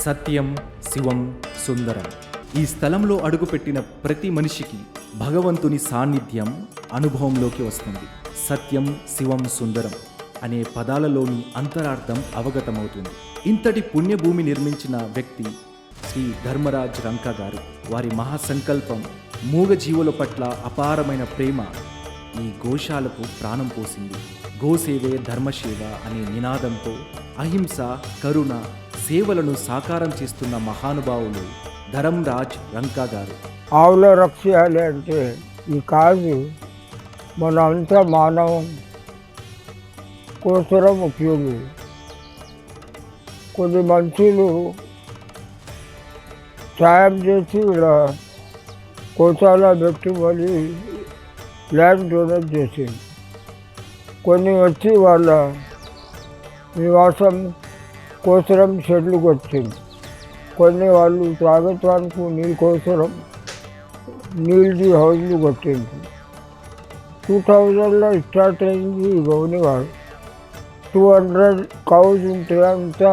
సత్యం శివం సుందరం. ఈ స్థలంలో అడుగుపెట్టిన ప్రతి మనిషికి భగవంతుని సాన్నిధ్యం అనుభవంలోకి వస్తుంది. సత్యం శివం సుందరం అనే పదాలలోని అంతరార్థం అవగతమవుతుంది. ఇంతటి పుణ్యభూమి నిర్మించిన వ్యక్తి శ్రీ ధర్మరాజ్ రంక గారు. వారి మహాసంకల్పం మూగజీవుల పట్ల అపారమైన ప్రేమ ఈ గోశాలకు ప్రాణం పోసింది. గోసేవే ధర్మసేవ అనే నినాదంతో అహింస కరుణ సేవలను సాకారం చేస్తున్న మహానుభావులు ధరంరాజ్ రంకా గారు. ఆవుల రక్షయాలి అంటే ఈ కాజు మన అంతా మానవం కోసరం ఉపయోగి. కొన్ని మనుషులు సాయం చేసి ఇలా కోసాల పెట్టుబడి ల్యాండ్ డొనేట్ చేసింది. కొన్ని వచ్చి వాళ్ళ నివాసం కోసరం షెడ్లు వచ్చింది కొన్ని వాళ్ళు త్రాగటానికి నీళ్ళ కోసరం నీళ్ళది హౌస్లు కొట్టింది. టూ థౌజండ్లో స్టార్ట్ అయింది ఈ గౌనివాడు టూ హండ్రెడ్ కౌజ్ ఉంటే అంతా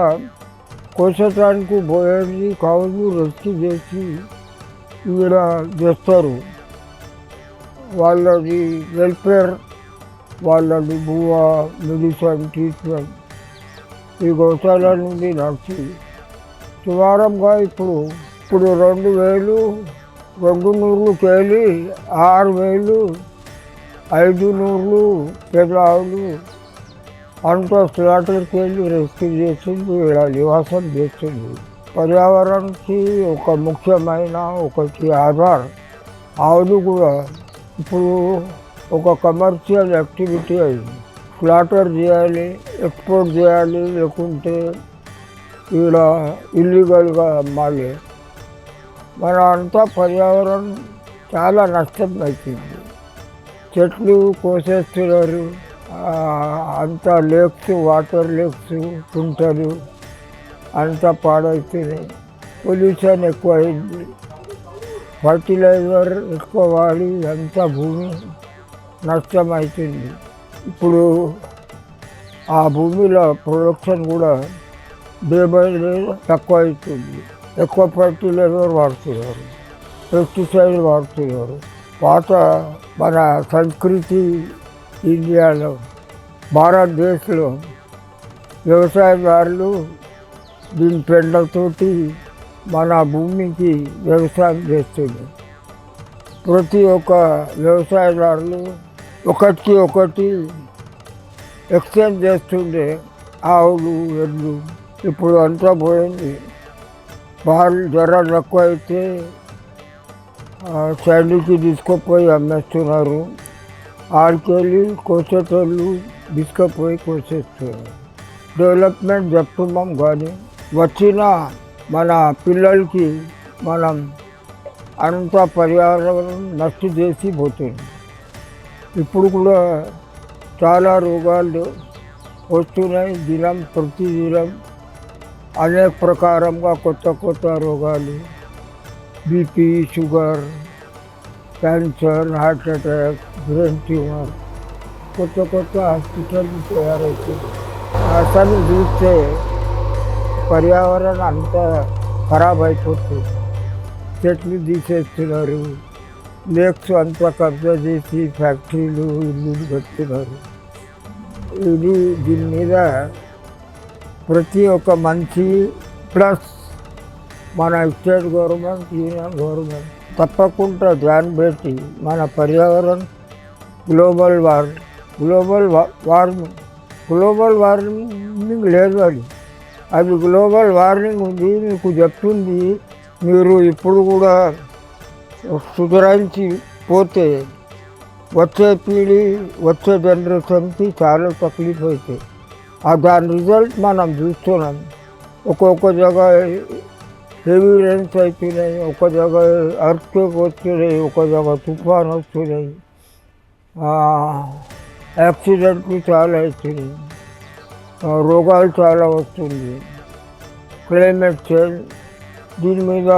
కోసటానికి పోయేది కౌజు రెస్క్యూ చేసి ఈడ చేస్తారు. వాళ్ళది వెల్ఫేర్ వాళ్ళది భూవా మెడిసిన్ ట్రీట్మెంట్. ఈ గోశాల నుండి నడిచి సుమారంగా ఇప్పుడు ఇప్పుడు రెండు వేలు రెండు నూర్లు తేలి ఆరు వేలు ఐదు నూర్లు పెద్ద ఆవులు అంత స్లాటర్కి వెళ్ళి రెస్క్యూ చేసింది ఇలా నివాసం చేస్తుంది. పర్యావరణానికి ఒక ముఖ్యమైన ఒకటి ఆధార్. ఆవులు కూడా ఇప్పుడు ఒక కమర్షియల్ యాక్టివిటీ అయింది. స్లాటర్ చేయాలి ఎక్స్పోర్ట్ చేయాలి లేకుంటే ఈడ ఇల్లీగల్గా అమ్మాలి. మన అంతా పర్యావరణం చాలా నష్టం అవుతుంది చెట్లు కోసేస్తున్నారు అంత అంతా లేక్స్ వాటర్ లేక్స్ కుంటలు అంతా పాడవుతున్నాయి పొల్యూషన్ ఎక్కువ ఫర్టిలైజర్ ఎక్కువ వాడి అంతా భూమి నష్టమవుతుంది ఇప్పుడు ఆ భూమిలో ప్రొడక్షన్ కూడా డే బై డే తక్కువ అవుతుంది. ఎక్కువ ఫర్టిలైజర్ వాడుతున్నారు. పెస్టిసైడ్ వాడుతున్నారు. పాత మన సంస్కృతి ఇండియాలో భారతదేశంలో వ్యవసాయదారులు దీని పెండతోటి మన భూమికి వ్యవసాయం చేస్తుంది ప్రతి ఒక్క వ్యవసాయదారులు ఒకటికి ఒకటి ఎక్స్చేంజ్ చేస్తుండే ఆవులు ఎడ్లు. ఇప్పుడు అంతా పోయింది. పాలు జ్వరాలు ఎక్కువ అయితే సైడ్కి తీసుకుపోయి అమ్మేస్తున్నారు. ఆడికెళ్ళి కోసేటోళ్ళు తీసుకుపోయి కోసేస్తున్నారు. డెవలప్మెంట్ చెప్తున్నాం కానీ వచ్చిన మన పిల్లలకి మనం అంత పర్యావరణం నష్ట చేసి పోతుంది. ఇప్పుడు కూడా చాలా రోగాలు వస్తున్నాయి దినం ప్రతి దినం. అనేక ప్రకారంగా కొత్త కొత్త రోగాలు BP sugar cancer heart attack brain tumour కొత్త కొత్త హాస్పిటల్ తయారవుతుంది అసలు చూస్తే పర్యావరణం అంతా ఖరాబ్ అయిపోతుంది. చెట్లు తీసేస్తున్నారు. నెక్స్ట్ అంతా కబ్జా చేసి ఫ్యాక్టరీలు ఇల్లు కడుతున్నారు ఇది దీని మీద ప్రతి ఒక్క మంచి ప్లస్ మన స్టేట్ గవర్నమెంట్ యూనియన్ గవర్నమెంట్ తప్పకుండా ధ్యాన్ పెట్టి మన పర్యావరణం global warming global warming global warming లేదు అది. అది గ్లోబల్ వార్మింగ్ ఉంది మీకు చెప్తుంది మీరు ఇప్పుడు కూడా సుధరించి పోతే వచ్చే పీడి వచ్చే జనరేషన్కి చాలా తక్లీఫ్ అవుతాయి ఆ దాని రిజల్ట్ మనం చూస్తున్నాం ఒక్కొక్క జగ హెవీ రైన్స్ అవుతున్నాయి ఒక జగ అర్త్క్వేక్ వస్తున్నాయి ఒక జగ తుఫాన్ వస్తున్నాయి యాక్సిడెంట్లు చాలా అవుతున్నాయి ఆ, రోగాలు చాలా వస్తుంది క్లైమేట్ చేంజ్ దీని మీద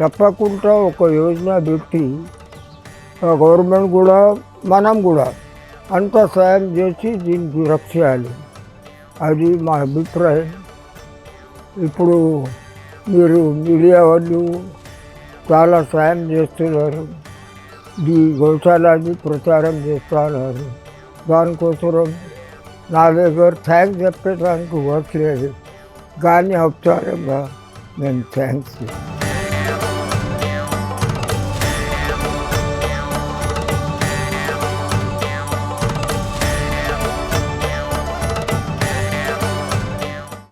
తప్పకుండా ఒక యోజన పెట్టి గవర్నమెంట్ కూడా మనం కూడా అంత సాయం చేసి దీనికి రక్షేయాలి అది మా అభిప్రాయం. ఇప్పుడు మీరు మీడియా వాళ్ళు చాలా సాయం చేస్తున్నారు. ఈ గోశాలని ప్రచారం చేస్తున్నారు. దానికోసం నా దగ్గర థ్యాంక్స్ చెప్పేదానికి వర్క్ లేదు. కానీ ఔపచారంగా నేను థ్యాంక్స్